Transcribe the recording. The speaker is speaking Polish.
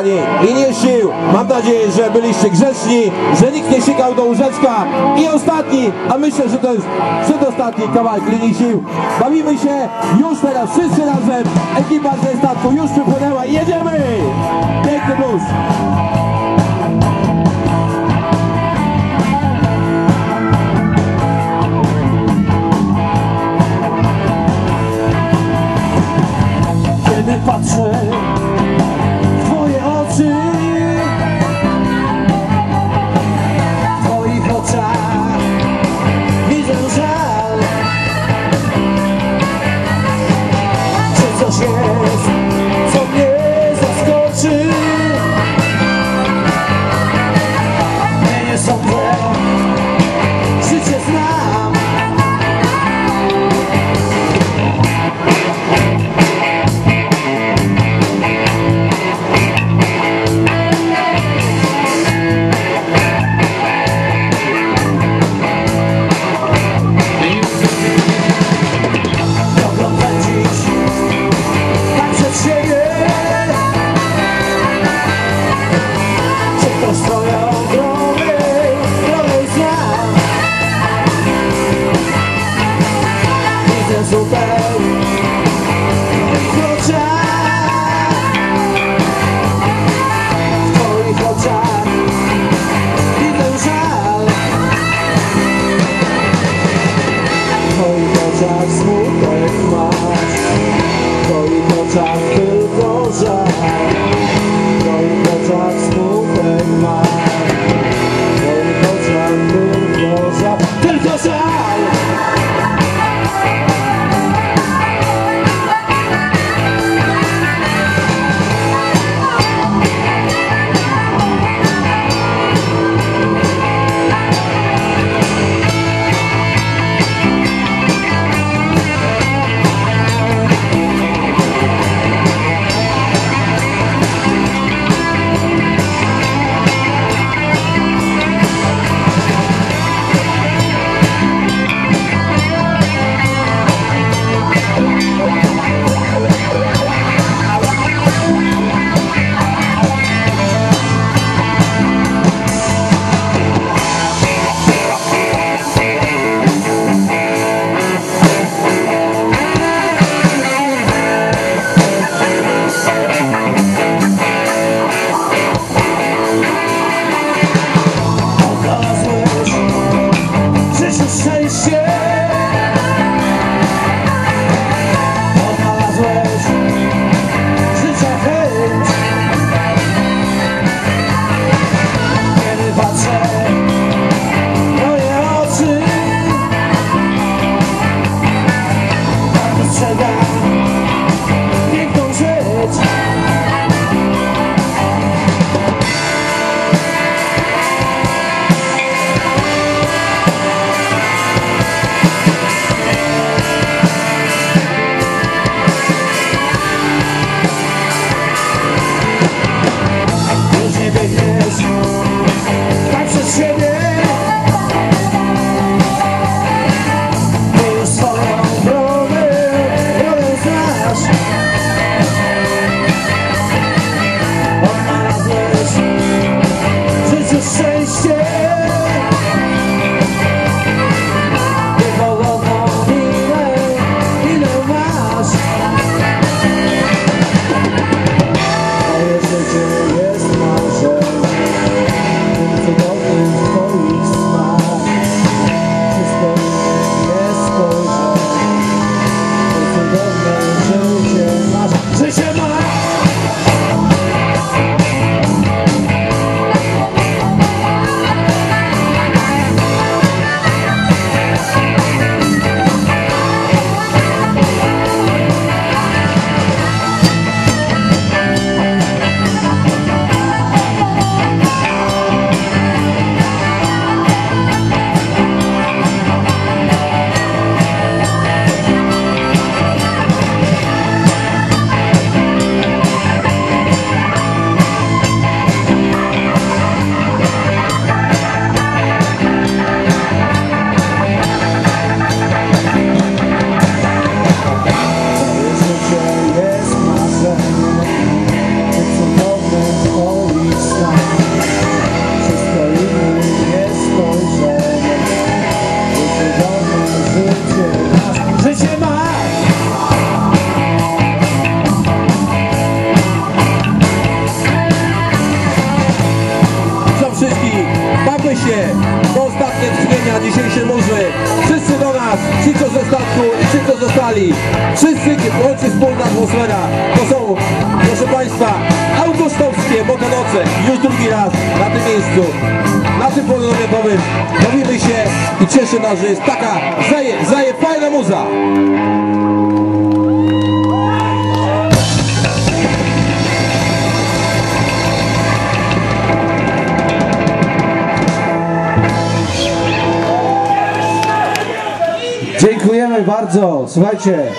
kochani, sił. Mam nadzieję, że byliście grzeczni, że nikt nie sikał do łóżeczka. I ostatni, a myślę, że to jest przedostatni kawałek linii sił. Bawimy się już teraz wszyscy razem. Ekipa ze statku już przypłynęła i jedziemy! Piękny blues. top to them. Łączy, łączy wspólna atmosfera. To są, proszę Państwa, augustowskie motonoce. Już drugi raz na tym miejscu, na tym polu namiotowym. Bawimy się i cieszy nas, że jest taka, zaje, zaje fajna muza. Bardzo. Słuchajcie,